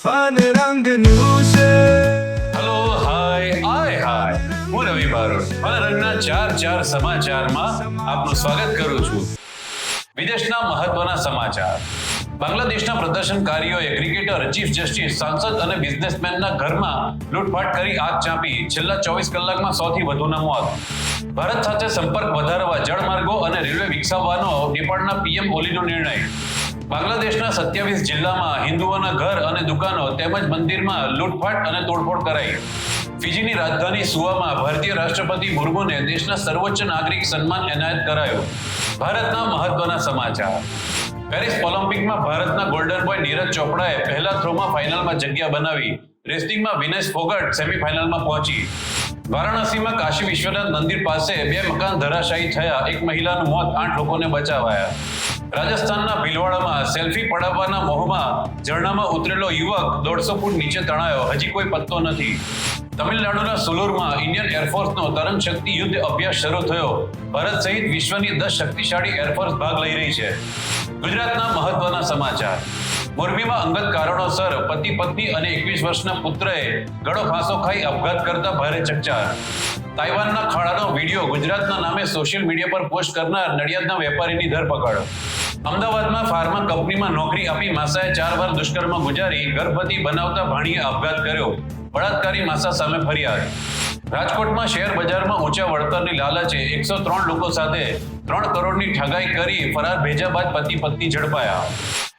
Fun રંગનું છે hello hi આય હું રવિ બારોટ ફનરંગના ચાર ચાર સમાચારમાં આપનું સ્વાગત કરું છું. વિદેશના મહત્વના સમાચાર. બાંગ્લાદેશના પ્રદર્શનકારીઓએ ક્રિકેટર, ચીફ જસ્ટિસ, સાંસદ અને બિઝનેસમેનના ઘરમાં લૂંટફાટ કરી આગ ચાંપી. છેલ્લા ચોવીસ કલાકમાં સૌથી વધુના મોત ભારત સાથે સંપર્ક વધારવા જળમાર્ગો અને રેલવે વિકસાવવાનો નેપાળના પીએમ ઓલીનો નિર્ણય. બાંગ્લાદેશના સત્યાવીસ જિલ્લામાં હિન્દુઓના ઘર અને દુકાનો તેમજ મંદિરમાં લૂંટફાટ અને તોડફોડ કરાઈ. ફિજીની રાજધાની સુવામાં ભારતીય રાષ્ટ્રપતિ મુર્મુને દેશના સર્વોચ્ચ નાગરિક સન્માન એનાયત કરાયું. ભારતના મહત્વના સમાચાર. પેરિસ ઓલિમ્પિકમાં ભારતના ગોલ્ડન બોય નીરજ ચોપડાએ પહેલા થ્રોમાં ફાઇનલમાં જગ્યા બનાવી. રેસલિંગમાં વિનેશ ફોગટ સેમીફાઇનલમાં પહોંચી. વારાણસીમાં કાશી વિશ્વનાથ મંદિર પાસે બે મકાન ધરાશાયી થયા. એક મહિલાનું મોત આઠ લોકોને બચાવાયા. રાજસ્થાનના ભીલવાડામાં સેલ્ફી પડાવવાના મોહમાં ઝરણામાં ઉતરેલો યુવક દોઢસો ફૂટ નીચે તણાયો. હજી કોઈ પત્તો નથી. તમિલનાડુના સુલુરમાં ઇન્ડિયન એરફોર્સનો તરણ શક્તિ યુદ્ધ અભ્યાસ શરૂ થયો. ભારત સહિત વિશ્વની દસ શક્તિશાળી એરફોર્સ ભાગ લઈ રહી છે. ગુજરાતના મહત્વના સમાચાર. મોરબીમાં અંગત કારણોસર પતિ પત્ની અને એકવીસ વર્ષના પુત્રએ ગળો ફાંસો ખાઈ અપઘાત કરતા ભારે ચકચાર. તાઇવાનના ખાડાનો વીડિયો ગુજરાતના નામે સોશિયલ મીડિયા પર પોસ્ટ કરનાર નડિયાદના વેપારીની ધરપકડ. અમદાવાદમાં ફાર્મા કંપનીમાં નોકરી આપી માસાએ ચાર વાર દુષ્કર્મ ગુજારી ગર્ભવતી બનાવતા ભાણીએ અપઘાત કર્યો. બળાત્કારી માસા સામે ફરિયાદ. રાજકોટમાં શેર બજારમાં ઊંચા વળતરની લાલચે એકસો ત્રણ લોકો સાથે ત્રણ કરોડની ઠગાઈ કરી ફરાર ભેજા બાદ પતિ પત્ની ઝડપાયા.